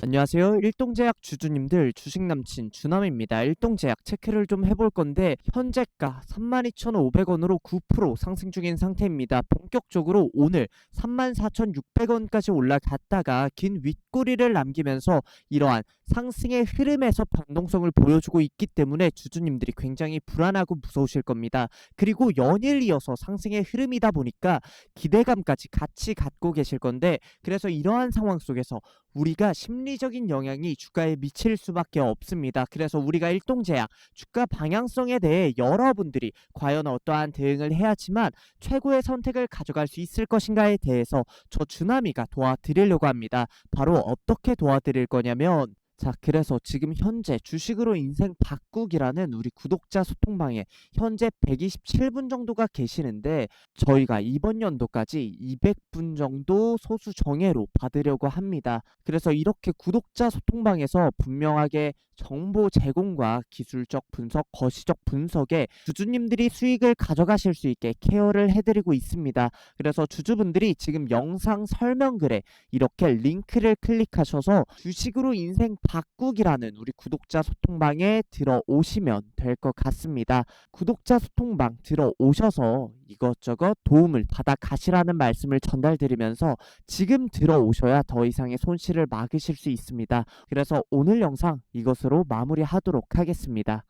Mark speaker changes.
Speaker 1: 안녕하세요. 일동제약 주주님들 주식 남친 주남입니다. 일동제약 체크를 좀 해볼 건데 현재가 32,500원으로 9% 상승 중인 상태입니다. 본격적으로 오늘 34,600원까지 올라갔다가 긴 윗꼬리를 남기면서 이러한 상승의 흐름에서 변동성을 보여주고 있기 때문에 주주님들이 굉장히 불안하고 무서우실 겁니다. 그리고 연일 이어서 상승의 흐름이다 보니까 기대감까지 같이 갖고 계실 건데 그래서 이러한 상황 속에서 우리가 심리적인 영향이 주가에 미칠 수밖에 없습니다. 그래서 우리가 일동제약 주가 방향성에 대해 여러분들이 과연 어떠한 대응을 해야지만 최고의 선택을 가져갈 수 있을 것인가에 대해서 저 주나미가 도와드리려고 합니다. 바로 어떻게 도와드릴 거냐면 자, 그래서 지금 현재 주식으로 인생 바꾸기라는 우리 구독자 소통방에 현재 127분 정도가 계시는데 저희가 이번 연도까지 200분 정도 소수 정예로 받으려고 합니다. 그래서 이렇게 구독자 소통방에서 분명하게 정보 제공과 기술적 분석, 거시적 분석에 주주님들이 수익을 가져가실 수 있게 케어를 해드리고 있습니다. 그래서 주주분들이 지금 영상 설명글에 이렇게 링크를 클릭하셔서 주식으로 인생 바꾸기라는 우리 구독자 소통방에 들어오시면 될 것 같습니다. 구독자 소통방 들어오셔서 이것저것 도움을 받아 가시라는 말씀을 전달드리면서 지금 들어오셔야 더 이상의 손실을 막으실 수 있습니다. 그래서 오늘 영상 이것으로 마무리하도록 하겠습니다.